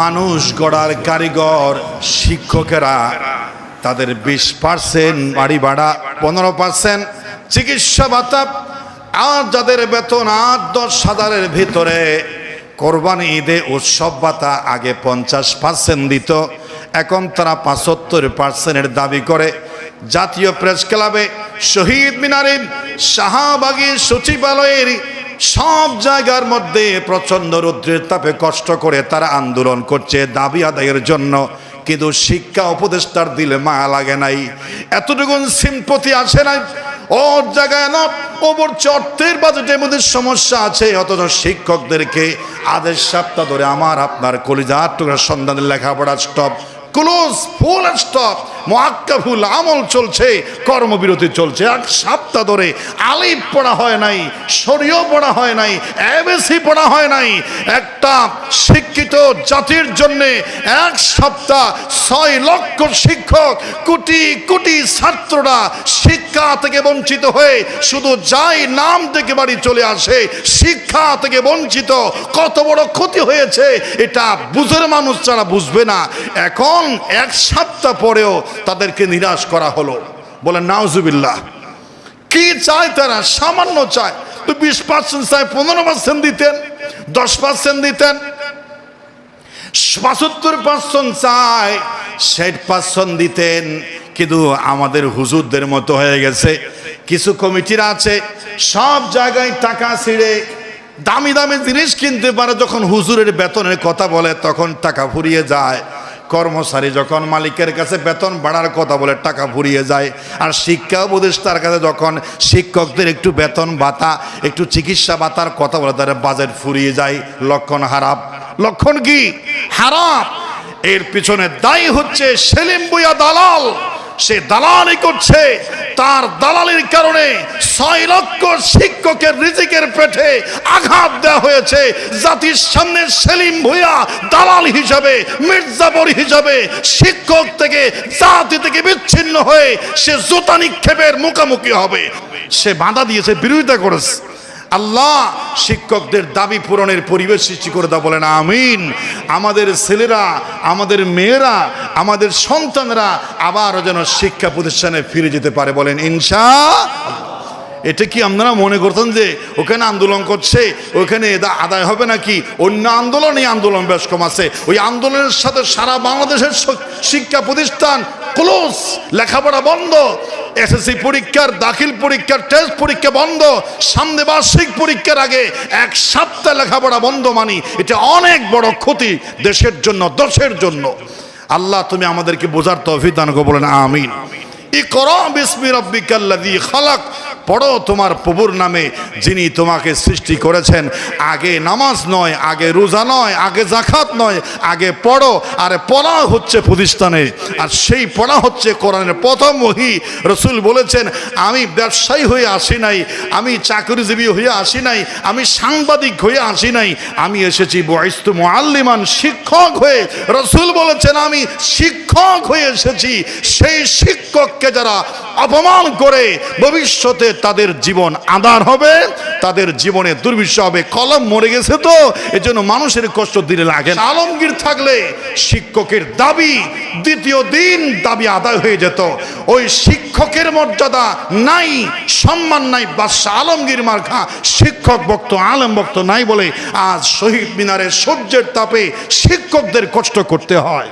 মানুষ গড়ার কারিগর শিক্ষকেরা, তাদের বিশ পার্সেন্ট বাড়ি ভাড়া, পনেরো পার্সেন্ট চিকিৎসা ভাতা, আর যাদের বেতন আট, দশ হাজারের ভিতরে কোরবানি ঈদে উৎসব ভাতা আগে পঞ্চাশ পার্সেন্ট দিত, এখন তারা পঁচাত্তর পার্সেন্টের দাবি করে। জাতীয় প্রেস ক্লাবে শহীদ মিনারের শাহবাগী সচিবালয়ের সব জায়গার মধ্যে প্রচণ্ড রৌদ্রের তাপে কষ্ট করে তারা আন্দোলন করছে দাবি আদায়ের জন্য। কিন্তু শিক্ষা উপদেষ্টার দিলে মায়া লাগে নাই। এতটুকুন সিম্পতি আসে নাই। ওর জায়গায় না ওপর অর্থের বাজেটের মধ্যে সমস্যা আছে, অথচ শিক্ষকদেরকে আদেশ সপ্তাহ ধরে আমার আপনার কলিজার টুকরা সন্ধানের লেখাপড়া স্টপ, ক্লোজ, ফুল স্টপ মোয়াক্কাফুল আমল চলছে, কর্মবিরতি চলছে এক সপ্তাহ ধরে আলিফ পড়া হয় নাই শরীয় পড়া হয় নাই এবিসি পড়া হয় নাই। একটা শিক্ষিত জাতির জন্যে এক সপ্তাহ ছয় লক্ষ শিক্ষক, কোটি কোটি ছাত্ররা শিক্ষা থেকে বঞ্চিত হয়ে শুধু যাই নাম থেকে বাড়ি চলে আসে, শিক্ষা থেকে বঞ্চিত। কত বড় ক্ষতি হয়েছে, এটা বুঝের মানুষ ছাড়া বুঝবে না। এখন এক সপ্তাহ পরেও তাদেরকে নিরাশ করা হলো। বলে নাউজুবিল্লাহ। কি চায় তারা? সামান্য চায়। তো বিশ পার্সেন্ট চায়, পনেরো পার্সেন্ট দিতেন, দশ পার্সেন্ট দিতেন। পঁচাত্তর পার্সেন্ট চায়, ষাট পার্সেন্ট দিতেন। কিন্তু আমাদের হুজুরদের মতো হয়ে গেছে। কিছু কমিটিরা আছে, সব জায়গায় টাকা ছিঁড়ে দামি দামি জিনিস কিনতে পারে, যখন হুজুরের বেতনের কথা বলে, তখন টাকা ফুরিয়ে যায়। কর্মচারী যখন মালিকের কাছে বেতন বাড়ার কথা বলে টাকা ফুরিয়ে যায়, আর শিক্ষা উপদেষ্টার কাছে যখন শিক্ষকদের একটু বেতন ভাতা, একটু চিকিৎসা ভাতার কথা বলে তারা বাজেট ফুরিয়ে যায়, লক্ষণ হারাপ। লক্ষণ কি? হারাপ। এর পিছনে দায়ী হচ্ছে সেলিম বুয়া দালাল। সে দালালই করছে। তার দালালির কারণে ছয় লক্ষ শিক্ষকের রিজিকের পেটে আঘাত দেওয়া হয়েছে। জাতির সামনে সেলিম ভুইয়া দালাল হিসাবে মির্জাপুর হিসাবে, শিক্ষক থেকে, জাতি থেকে বিচ্ছিন্ন হয়ে সে জোতা নিক্ষেপের মুখোমুখি হবে। সে বাধা দিয়েছে, বিরোধিতা করেছে। আল্লাহ শিক্ষকদের দাবি পূরণের পরিবেশ সৃষ্টি করে দাও, বলেন আমিন। আমাদের ছেলেরা, আমাদের মেয়েরা, আমাদের সন্তানরা আবারও যেন শিক্ষা প্রতিষ্ঠানে ফিরে যেতে পারে, বলেন ইনশা এটা কি আপনারা মনে করতেন যে ওখানে আন্দোলন করছে, ওখানে আদায় হবে নাকি? অন্য আন্দোলন এই আন্দোলন বেশ কম আছে। ওই আন্দোলনের সাথে সারা বাংলাদেশের শিক্ষা প্রতিষ্ঠান ক্লোজ লেখাপড়া বন্ধ। এসএসসি পরীক্ষার, দাখিল পরীক্ষার টেস্ট পরীক্ষা বন্ধ, সামনে বার্ষিক পরীক্ষার আগে এক সপ্তাহ লেখাপড়া বন্ধ মানি। এটা অনেক বড় ক্ষতি দেশের জন্য, দশের জন্য। আল্লাহ, তুমি আমাদেরকে বোঝার তো অভিধান করো, বলেন আমিন। ইকরা বিসমি রাব্বিকাল্লাযী খালাক। পড়ো তোমার প্রভুর নামে যিনি তোমাকে সৃষ্টি করেছেন। আগে নামাজ নয়, আগে রোজা নয়, আগে জাকাত নয়, আগে পড়ো, আর পড়া হচ্ছে প্রতিষ্ঠানে। আর সেই পড়া হচ্ছে কোরআনের প্রথম ওহি। রসুল বলেছেন, আমি ব্যবসায়ী হয়ে আসি নাই, আমি চাকরিজীবী হয়ে আসি নাই, আমি সাংবাদিক হয়ে আসি নাই, আমি এসেছি বয়স্তু মোয়াল্লিমান শিক্ষক হয়ে। রসুল বলেছেন, আমি শিক্ষক হয়ে এসেছি, সেই শিক্ষককে যারা অপমান করে ভবিষ্যতে তাদের জীবন আদার হবে, তাদের জীবনে দুর্বিষ হবে, কলম মরে গেছে তো, এজন্য মানুষের কষ্ট দিলে লাগে। আলমগীর থাকলে শিক্ষকের দাবি দ্বিতীয় দিন দাবি আদায় হয়ে যেত। ওই শিক্ষকের মর্যাদা নাই, সম্মান নাই বাদশাহ আলমগীর মার্খা শিক্ষক বক্ত আলম বক্ত নাই বলে আজ শহীদ মিনারে সূর্যের তাপে শিক্ষকদের কষ্ট করতে হয়।